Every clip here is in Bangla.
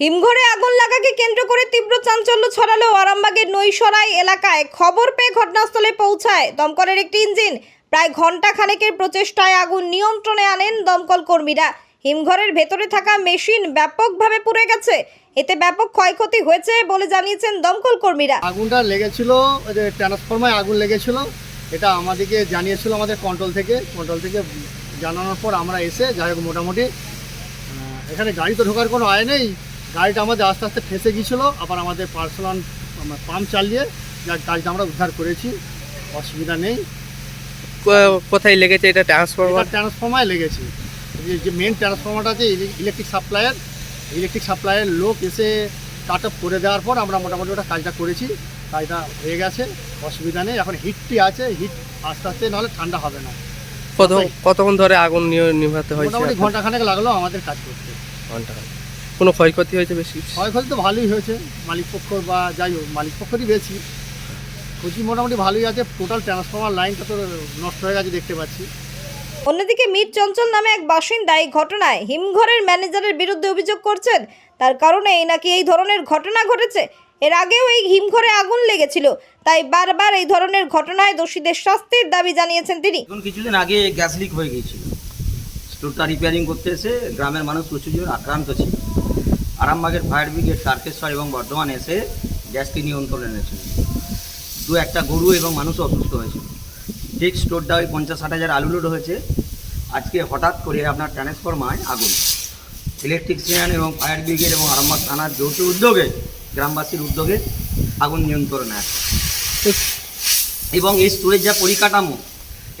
হিমঘরে আগুন লাগাকে কেন্দ্র করে তীব্র চাঞ্চল্য ছড়ালো আরামবাগের নৈসরাই এলাকায়। খবর পেয়ে ঘটনাস্থলে পৌঁছায় দমকলের একটি ইঞ্জিন। প্রায় ঘণ্টা খানেকের প্রচেষ্টায় আগুন নিয়ন্ত্রণে আনেন দমকল কর্মীরা। হিমঘরের ভেতরে থাকা মেশিন ব্যাপকভাবে পুড়ে গেছে। এতে ব্যাপক ক্ষয়ক্ষতি হয়েছে বলে জানিয়েছেন দমকল কর্মীরা। আগুনটা লেগেছিল যে ট্রান্সফরমায় আগুন লেগেছিল। এটা আমাদেরকে জানিয়েছিল আমাদের কন্ট্রোল থেকে। কন্ট্রোল থেকে জানানোর পর আমরা এসে যাই হোক মোটামুটি এখানে গাড়ি তো ঢোকার কোনো আয় নেই। গাড়িটা আমাদের আস্তে আস্তে ফেসে গিয়েছিল আবার আমাদের পার্সোনাল পাম্প চালিয়ে যা গাড়িটা আমরা উদ্ধার করেছি অসুবিধা নেই। কোথায় লেগেছে এটা ট্রান্সফরমার এটা ট্রান্সফরমায় লেগেছে। যে- যে মেন ট্রান্সফরমারটা আছে ইলেকট্রিক সাপ্লায়ার ইলেকট্রিক সাপ্লায়ার লোক এসে কাট অফ করে দেওয়ার পর আমরা মোটামুটি ওটা কাজটা করেছি। কাজটা হয়ে গেছে অসুবিধা নেই এখন হিটটি আছে হিট আস্তে আস্তে নাহলে ঠান্ডা হবে না। কত কতক্ষণ ধরে আগুন নিয়ে নিভাতে হয়েছে? মোটামুটি ঘন্টাখানেক লাগল আমাদের কাজ করতে। ঘণ্টা কোনো ক্ষয়ক্ষতি হয়েছে বেশি ক্ষয়ক্ষতি তো ভালোই হয়েছে মালিক পক্ষ বা যাই হোক মালিক পক্ষরই বেশি। ক্ষতি মোটামুটি ভালোই আছে টোটাল ট্রান্সফরমার লাইনটা তো নষ্ট হয়ে গেছে দেখতে পাচ্ছি। অন্যদিকে মির চঞ্চল নামে এক বাসিন্দা এই ঘটনায় হিমঘরের ম্যানেজারের বিরুদ্ধে অভিযোগ করছেন। তার কারণেই নাকি এই ধরনের ঘটনা ঘটেছে। এর আগেও এই হিমঘরে আগুন লেগেছিল। তাই বারবার এই ধরনের ঘটনায় দোষীদের শাস্তির দাবি জানিয়েছেন তিনি। কিছুদিন আগে গ্যাস লিক হয়ে গিয়েছিল। স্টোরটা রিপেয়ারিং করতে এসে গ্রামের মানুষ প্রচুর জন আক্রান্ত ছিল। আরামবাগের ফায়ার ব্রিগেড তারকেশ্বর এবং বর্ধমান এসে গ্যাসটি নিয়ন্ত্রণে এনেছিল দু একটা গরু এবং মানুষও অসুস্থ হয়েছিল। ঠিক স্টোরটা ওই পঞ্চাশ ষাট হাজার আলু লোড হয়েছে। আজকে হঠাৎ করে আপনার ট্রান্সফরমায় আগুন। ইলেকট্রিশিয়ান এবং ফায়ার ব্রিগেড এবং আরামবাগ থানার যৌথ উদ্যোগে, গ্রামবাসীর উদ্যোগে আগুন নিয়ন্ত্রণে আসে। এবং এই স্টোরের যা পরিকাঠামো,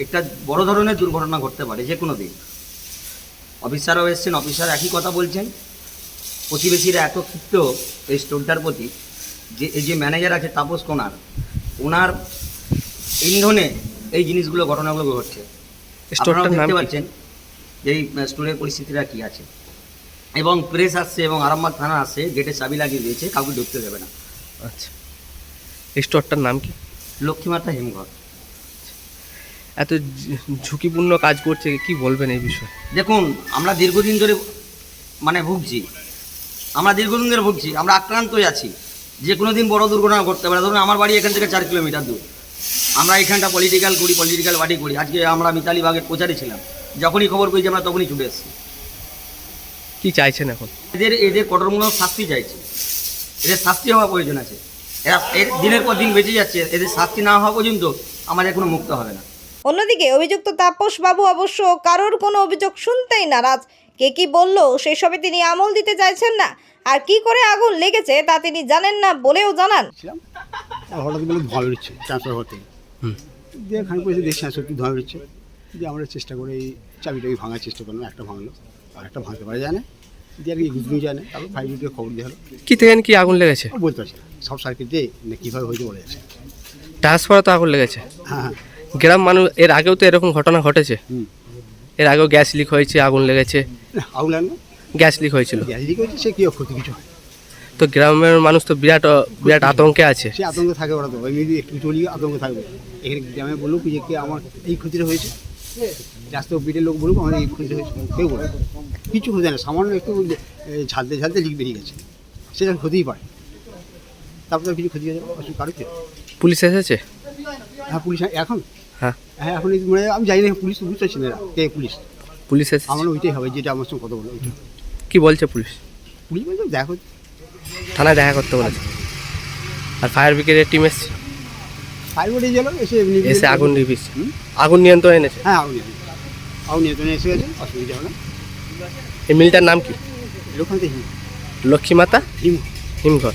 একটা বড় ধরনের দুর্ঘটনা ঘটতে পারে যে কোনো দিন। অফিসারও এসছেন অফিসার একই কথা বলছেন। প্রতিবেশীরা এত ক্ষিপ্ত এই স্টোরটার প্রতি যে এই যে ম্যানেজার আছে তাপস কোনার ওনার ইন্ধনে এই জিনিসগুলো ঘটনাগুলো ঘটছে। দেখতে পাচ্ছেন যে এই স্টোরের পরিস্থিতিটা কি আছে। এবং প্রেস আসছে এবং আরামবাগ থানা আসছে গেটে চাবি লাগিয়ে দিয়েছে কাউকে ঢুকতে দেবে না। আচ্ছা। এই স্টোরটার নাম কি? লক্ষ্মীমাতা হিমঘর। এত ঝুঁকিপূর্ণ কাজ করছে কি বলবেন এই বিষয়ে? দেখুন আমরা দীর্ঘদিন ধরে মানে ভুগছি। আমরা দীর্ঘদিন ধরে ভুগছি আমরা আক্রান্তই আছি। যে কোনো দিন বড় দুর্ঘটনা ঘটতে পারে। ধরুন আমার বাড়ি এখান থেকে চার কিলোমিটার দূর। আমরা এখানটা পলিটিক্যাল করি পলিটিক্যাল পার্টি করি। আজকে আমরা মিতালি বাগের প্রচারে ছিলাম। যখনই খবর পেয়েছি আমরা তখনই ছুটে এসেছি। কী চাইছেন এখন? এদের এদের কঠোরমূলক শাস্তি চাইছি। এদের শাস্তি হওয়া প্রয়োজন আছে। এরা এর দিনের পর দিন বেঁচে যাচ্ছে। এদের শাস্তি না হওয়া পর্যন্ত আমাদের কোনো মুক্ত হবে না। অন্যদিকে অভিযুক্ত তাপস বাবু অবশ্য কারোর কোনো অভিযোগ শুনতেই নারাজ। কে কি বলল সেসবে তিনি আমল দিতে চাইছেন না। আর কি করে আগুন লেগেছে তা তিনি জানেন না বলেও জানান। হঠাৎ বলে ধোঁয়া বেরোচ্ছে ট্রান্সফার হতে হুম। দিয়ে খানিক পয়সা দেখছি না সত্যি ধোঁয়া বেরোচ্ছে। দিয়ে আমরা চেষ্টা করে এই চাবিটাকে ভাঙার চেষ্টা করলাম একটা ভাঙলো। আর একটা ভাঙতে পারা যায় না দিয়ে আর কি গুজগুই যায় না তারপর ফাইভ মিনিটে খবর দিয়ে হলো। কি থেকে কি আগুন লেগেছে? বলতে পারছি সব সার্কিট দিয়ে না কীভাবে হয়েছে বলে যাচ্ছে ট্রান্সফারে তো আগুন লেগেছে। হ্যাঁ হ্যাঁ। গ্রাম মানুষ এর আগেও তো এরকম ঘটনা ঘটেছে। এর আগেও গ্যাস লিক হয়েছে আগুন লেগেছে। আগুন লাগল? গ্যাস লিক হয়েছিল। গ্যাস লিক হয়েছে সে কী ক্ষতি কিছু? হয় তো গ্রামের মানুষ তো বিরাট বিরাট আতঙ্কে আছে। সে আতঙ্ক থাকে ওরা তো এমনি একটু চলি আতঙ্ক থাকবে। এখানে গ্রামে বলুক যে কে আমার এই ক্ষতিটা হয়েছে। রাস্তা বিটের লোক বলুক আমার এই ক্ষতিটা হয়েছে। কেউ বলে কিছু হতে না সামান্য একটু ঝালতে ঝালতে লিক বেরিয়ে গেছে। সেটা হতেই পারে তারপরে কিছু ক্ষতি হয়ে যাবে? কারও পুলিশ এসেছে? হ্যাঁ পুলিশ এখন? হ্যাঁ এখন মানে আমি জানি না পুলিশ বুঝতে পারছি না? কে পুলিশ? পুলিশ এসেছে আমার ওইটাই হবে যেটা আমার সঙ্গে কথা বলো ওইটা কি বলছে পুলিশ? পুলিশ বলছে দেখো। থানায় দেখা করতে বলেছে। আর ফায়ার ব্রিগেডের টিম এসছে। ফাইভ বোর্ডে গেল এসে এমনি এসে আগুন নিভিয়েছে। আগুন নিয়ন্ত্রণ এনেছে? হ্যাঁ আগুন আগুন নিয়ে এসে গেছে অসুবিধা হবে না। এই মিলটার নাম কি? লোকখানে হিম। লক্ষ্মীমাতা হিম। হিমঘর।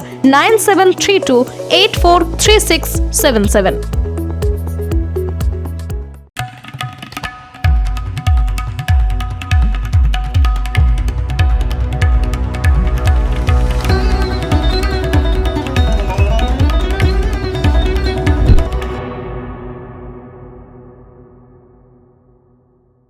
nine seven three two eight four three six seven seven